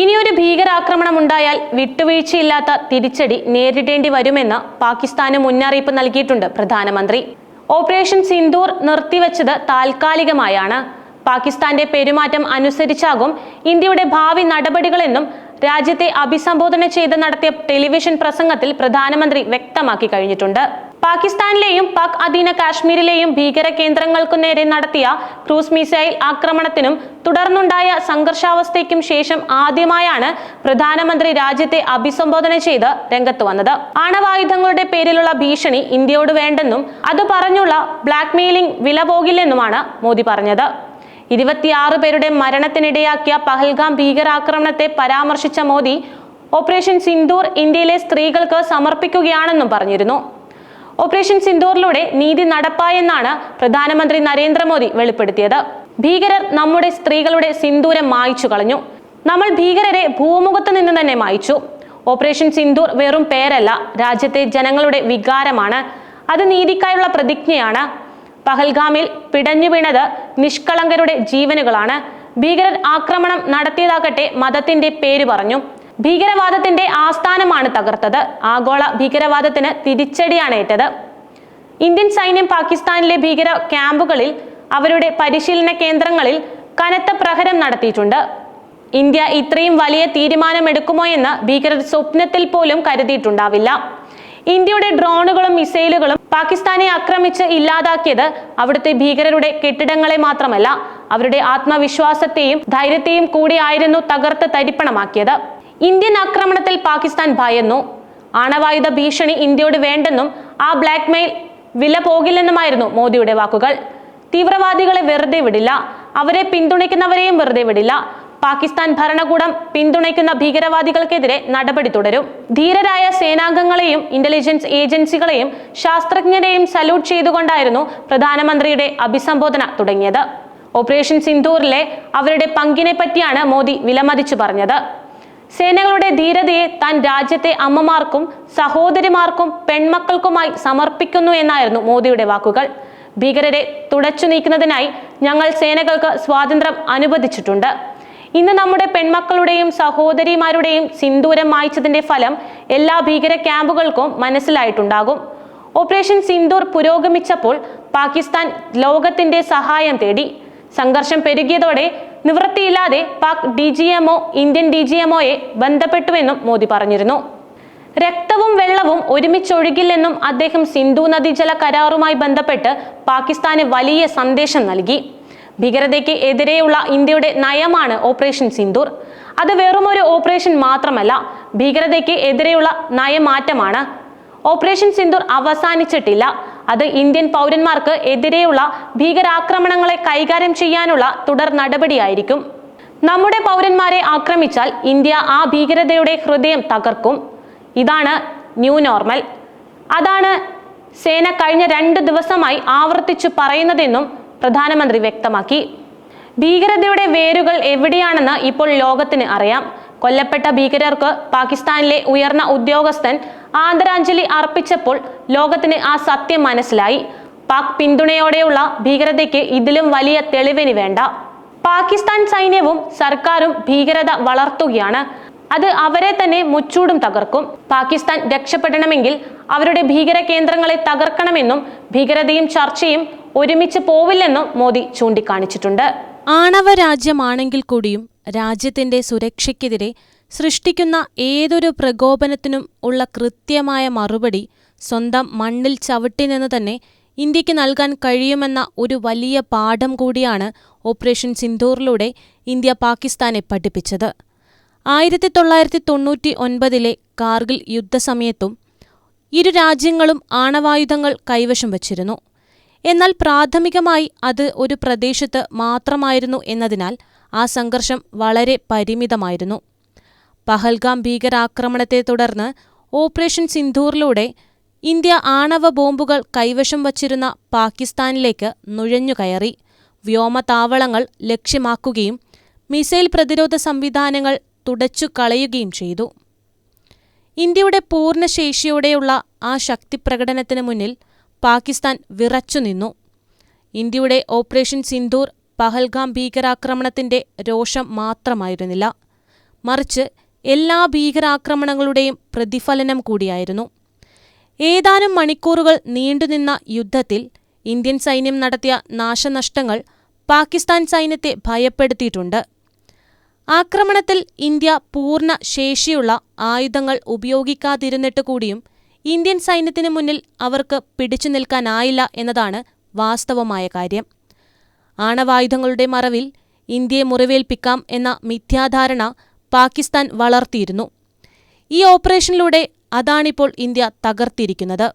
ഇനിയൊരു ഭീകരാക്രമണം ഉണ്ടായാൽ വിട്ടുവീഴ്ചയില്ലാത്ത തിരിച്ചടി നേരിടേണ്ടി വരുമെന്ന് പാകിസ്ഥാന് മുന്നറിയിപ്പ് നൽകിയിട്ടുണ്ട് പ്രധാനമന്ത്രി. ഓപ്പറേഷൻ സിന്ദൂർ നിർത്തിവച്ചത് താൽക്കാലികമായാണ്. പാകിസ്ഥാന്റെ പെരുമാറ്റം അനുസരിച്ചാകും ഇന്ത്യയുടെ ഭാവി നടപടികളെന്നും രാജ്യത്തെ അഭിസംബോധന ചെയ്ത് നടത്തിയ ടെലിവിഷൻ പ്രസംഗത്തിൽ പ്രധാനമന്ത്രി വ്യക്തമാക്കി കഴിഞ്ഞിട്ടുണ്ട്. പാകിസ്ഥാനിലെയും പാക് അധീന കാശ്മീരിലെയും ഭീകര കേന്ദ്രങ്ങൾക്കു നേരെ നടത്തിയ ക്രൂസ് മിസൈൽ ആക്രമണത്തിനും തുടർന്നുണ്ടായ സംഘർഷാവസ്ഥയ്ക്കും ശേഷം ആദ്യമായാണ് പ്രധാനമന്ത്രി രാജ്യത്തെ അഭിസംബോധന ചെയ്ത് രംഗത്ത് വന്നത്. ആണവായുധങ്ങളുടെ പേരിലുള്ള ഭീഷണി ഇന്ത്യയോട് വേണ്ടെന്നും അത് പറഞ്ഞുള്ള ബ്ലാക്ക് മെയിലിംഗ് വില പോകില്ലെന്നുമാണ് മോദി പറഞ്ഞത്. ഇരുപത്തിയാറ് പേരുടെ മരണത്തിനിടയാക്കിയ പഹൽഗാം ഭീകരാക്രമണത്തെ പരാമർശിച്ച മോദി ഓപ്പറേഷൻ സിന്ദൂർ ഇന്ത്യയിലെ സ്ത്രീകൾക്ക് സമർപ്പിക്കുകയാണെന്നും പറഞ്ഞിരുന്നു. ഓപ്പറേഷൻ സിന്ദൂറിലൂടെ നീതി നടപ്പായെന്നാണ് പ്രധാനമന്ത്രി നരേന്ദ്രമോദി വെളിപ്പെടുത്തിയത്. ഭീകരർ നമ്മുടെ സ്ത്രീകളുടെ സിന്ദൂരം മായിച്ചു കളഞ്ഞു. നമ്മൾ ഭീകരരെ ഭൂമുഖത്ത് നിന്ന് തന്നെ മായിച്ചു. ഓപ്പറേഷൻ സിന്ദൂർ വെറും പേരല്ല രാജ്യത്തെ ജനങ്ങളുടെ വികാരമാണ്. അത് നീതിക്കായുള്ള പ്രതിജ്ഞയാണ്. പഹൽഗാമിൽ പിടഞ്ഞു വീണത് നിഷ്കളങ്കരുടെ ജീവനുകളാണ്. ഭീകരർ ആക്രമണം നടത്തിയതാകട്ടെ മതത്തിന്റെ പേര് പറഞ്ഞു. ഭീകരവാദത്തിന്റെ ആസ്ഥാനമാണ് തകർത്തത്. ആഗോള ഭീകരവാദത്തിന് തിരിച്ചടിയാണ് ഏറ്റത്. ഇന്ത്യൻ സൈന്യം പാകിസ്ഥാനിലെ ഭീകര ക്യാമ്പുകളിൽ അവരുടെ പരിശീലന കേന്ദ്രങ്ങളിൽ കനത്ത പ്രഹരം നടത്തിയിട്ടുണ്ട്. ഇന്ത്യ ഇത്രയും വലിയ തീരുമാനമെടുക്കുമോ എന്ന് ഭീകരർ സ്വപ്നത്തിൽ പോലും കരുതിയിട്ടുണ്ടാവില്ല. ഇന്ത്യയുടെ ഡ്രോണുകളും മിസൈലുകളും പാകിസ്ഥാനെ ആക്രമിച്ച് ഇല്ലാതാക്കിയത് അവിടുത്തെ ഭീകരരുടെ കെട്ടിടങ്ങളെ മാത്രമല്ല അവരുടെ ആത്മവിശ്വാസത്തെയും ധൈര്യത്തെയും കൂടിയായിരുന്നു തകർത്ത് തരിപ്പണമാക്കിയത്. ഇന്ത്യൻ ആക്രമണത്തിൽ പാകിസ്ഥാൻ ഭയന്നു. ആണവായുധ ഭീഷണി ഇന്ത്യയോട് വേണ്ടെന്നും ആ ബ്ലാക്ക്മെയിൽ വില പോകില്ലെന്നുമായിരുന്നു മോദിയുടെ വാക്കുകൾ. തീവ്രവാദികളെ വെറുതെ വിടില്ല. അവരെ പിന്തുണയ്ക്കുന്നവരെയും വെറുതെ വിടില്ല. പാകിസ്ഥാൻ ഭരണകൂടം പിന്തുണയ്ക്കുന്ന ഭീകരവാദികൾക്കെതിരെ നടപടി തുടരും. ധീരരായ സേനാംഗങ്ങളെയും ഇന്റലിജൻസ് ഏജൻസികളെയും ശാസ്ത്രജ്ഞരെയും സല്യൂട്ട് ചെയ്തുകൊണ്ടായിരുന്നു പ്രധാനമന്ത്രിയുടെ അഭിസംബോധന തുടങ്ങിയത്. ഓപ്പറേഷൻ സിന്ധൂറിലെ അവരുടെ പങ്കിനെ പറ്റിയാണ് മോദി വിലമതിച്ചു പറഞ്ഞത്. സേനകളുടെ ധീരതയെ താൻ രാജ്യത്തെ അമ്മമാർക്കും സഹോദരിമാർക്കും പെൺമക്കൾക്കുമായി സമർപ്പിക്കുന്നു എന്നായിരുന്നു മോദിയുടെ വാക്കുകൾ. ഭീകരരെ തുടച്ചു നീക്കുന്നതിനായി ഞങ്ങൾ സേനകൾക്ക് സ്വാതന്ത്ര്യം അനുവദിച്ചിട്ടുണ്ട്. ഇന്ന് നമ്മുടെ പെൺമക്കളുടെയും സഹോദരിമാരുടെയും സിന്ദൂരം മായ്ച്ചതിന്റെ ഫലം എല്ലാ ഭീകര ക്യാമ്പുകൾക്കും മനസ്സിലായിട്ടുണ്ടാകും. ഓപ്പറേഷൻ സിന്ദൂർ പുരോഗമിച്ചപ്പോൾ പാകിസ്ഥാൻ ലോകത്തിന്റെ സഹായം തേടി. സംഘർഷം പെരുകിയതോടെ നിവൃത്തിയില്ലാതെ Pak D G MO Indian D G എംഒയെ ബന്ധപ്പെട്ടുവെന്നും മോദി പറഞ്ഞിരുന്നു. രക്തവും വെള്ളവും ഒരുമിച്ചൊഴുകില്ലെന്നും അദ്ദേഹം സിന്ധു നദീജല കരാറുമായി ബന്ധപ്പെട്ട് പാകിസ്ഥാന് വലിയ സന്ദേശം നൽകി. ഭീകരതയ്ക്ക് എതിരെയുള്ള ഇന്ത്യയുടെ നയമാണ് ഓപ്പറേഷൻ സിന്ദൂർ. അത് വെറുമൊരു ഓപ്പറേഷൻ മാത്രമല്ല ഭീകരതയ്ക്ക് എതിരെയുള്ള നയമാറ്റമാണ്. ഓപ്പറേഷൻ സിന്ദൂർ അവസാനിച്ചിട്ടില്ല. അത് ഇന്ത്യൻ പൗരന്മാർക്ക് എതിരെയുള്ള ഭീകരാക്രമണങ്ങളെ കൈകാര്യം ചെയ്യാനുള്ള തുടർ നടപടിയായിരിക്കും. നമ്മുടെ പൗരന്മാരെ ആക്രമിച്ചാൽ ഇന്ത്യ ആ ഭീകരതയുടെ ഹൃദയം തകർക്കും. ഇതാണ് ന്യൂ നോർമൽ. അതാണ് സേന കഴിഞ്ഞ രണ്ട് ദിവസമായി ആവർത്തിച്ചു പറയുന്നതെന്നും പ്രധാനമന്ത്രി വ്യക്തമാക്കി. ഭീകരതയുടെ വേരുകൾ എവിടെയാണെന്ന് ഇപ്പോൾ ലോകത്തിന് അറിയാം. കൊല്ലപ്പെട്ട ഭീകരർക്ക് പാകിസ്ഥാനിലെ ഉയർന്ന ഉദ്യോഗസ്ഥൻ ആദരാഞ്ജലി അർപ്പിച്ചപ്പോൾ ലോകത്തിന് ആ സത്യം മനസ്സിലായി. പാക് പിന്തുണയോടെയുള്ള ഭീകരതയ്ക്ക് ഇതിലും വലിയ തെളിവിന് വേണ്ട. പാകിസ്ഥാൻ സൈന്യവും സർക്കാരും ഭീകരത വളർത്തുകയാണ്. അത് അവരെ തന്നെ മുച്ചൂടും തകർക്കും. പാകിസ്ഥാൻ രക്ഷപ്പെടണമെങ്കിൽ അവരുടെ ഭീകര കേന്ദ്രങ്ങളെ തകർക്കണമെന്നും ഭീകരതയും ചർച്ചയും ഒരുമിച്ച് പോവില്ലെന്നും മോദി ചൂണ്ടിക്കാണിച്ചിട്ടുണ്ട്. ആണവ രാജ്യമാണെങ്കിൽ കൂടിയും രാജ്യത്തിന്റെ സുരക്ഷയ്ക്കെതിരെ സൃഷ്ടിക്കുന്ന ഏതൊരു പ്രകോപനത്തിനും ഉള്ള കൃത്യമായ മറുപടി സ്വന്തം മണ്ണിൽ ചവിട്ടി നിന്ന് തന്നെ ഇന്ത്യയ്ക്ക് നൽകാൻ കഴിയുമെന്ന ഒരു വലിയ പാഠം കൂടിയാണ് ഓപ്പറേഷൻ സിന്ദൂറിലൂടെ ഇന്ത്യ പാകിസ്ഥാനെ പഠിപ്പിച്ചത്. ആയിരത്തി തൊള്ളായിരത്തി തൊണ്ണൂറ്റി ഒൻപതിലെ കാർഗിൽ യുദ്ധസമയത്തും ഇരു രാജ്യങ്ങളും ആണവായുധങ്ങൾ കൈവശം വച്ചിരുന്നു. എന്നാൽ പ്രാഥമികമായി അത് ഒരു പ്രദേശത്ത് മാത്രമായിരുന്നു എന്നതിനാൽ ആ സംഘർഷം വളരെ പരിമിതമായിരുന്നു. പഹൽഗാം ഭീകരാക്രമണത്തെ തുടർന്ന് ഓപ്പറേഷൻ സിന്ധൂറിലൂടെ ഇന്ത്യ ആണവ ബോംബുകൾ കൈവശം വച്ചിരുന്ന പാകിസ്ഥാനിലേക്ക് നുഴഞ്ഞുകയറി വ്യോമതാവളങ്ങൾ ലക്ഷ്യമാക്കുകയും മിസൈൽ പ്രതിരോധ സംവിധാനങ്ങൾ തുടച്ചു കളയുകയും ചെയ്തു. ഇന്ത്യയുടെ പൂർണ ശേഷിയോടെയുള്ള ആ ശക്തിപ്രകടനത്തിന് മുന്നിൽ പാകിസ്ഥാൻ വിറച്ചുനിന്നു ഇന്ത്യയുടെ ഓപ്പറേഷൻ സിന്ദൂർ പഹൽഗാം ഭീകരാക്രമണത്തിന്റെ രോഷം മാത്രമായിരുന്നില്ല. മറിച്ച് എല്ലാ ഭീകരാക്രമണങ്ങളുടെയും പ്രതിഫലനം കൂടിയായിരുന്നു. ഏതാനും മണിക്കൂറുകൾ നീണ്ടുനിന്ന യുദ്ധത്തിൽ ഇന്ത്യൻ സൈന്യം നടത്തിയ നാശനഷ്ടങ്ങൾ പാകിസ്ഥാൻ സൈന്യത്തെ ഭയപ്പെടുത്തിയിട്ടുണ്ട്. ആക്രമണത്തിൽ ഇന്ത്യ പൂർണ ശേഷിയുള്ള ആയുധങ്ങൾ ഉപയോഗിക്കാതിരുന്നിട്ട് കൂടിയും ഇന്ത്യൻ സൈന്യത്തിന് മുന്നിൽ അവർക്ക് പിടിച്ചു നിൽക്കാനായില്ല എന്നതാണ് വാസ്തവമായ കാര്യം. ആണവായുധങ്ങളുടെ മറവിൽ ഇന്ത്യയെ മുറിവേൽപ്പിക്കാം എന്ന മിഥ്യാധാരണ പാകിസ്ഥാൻ വളർത്തിയിരുന്നു. ഈ ഓപ്പറേഷനിലൂടെ അതാണിപ്പോൾ ഇന്ത്യ തകർത്തിരിക്കുന്നത്.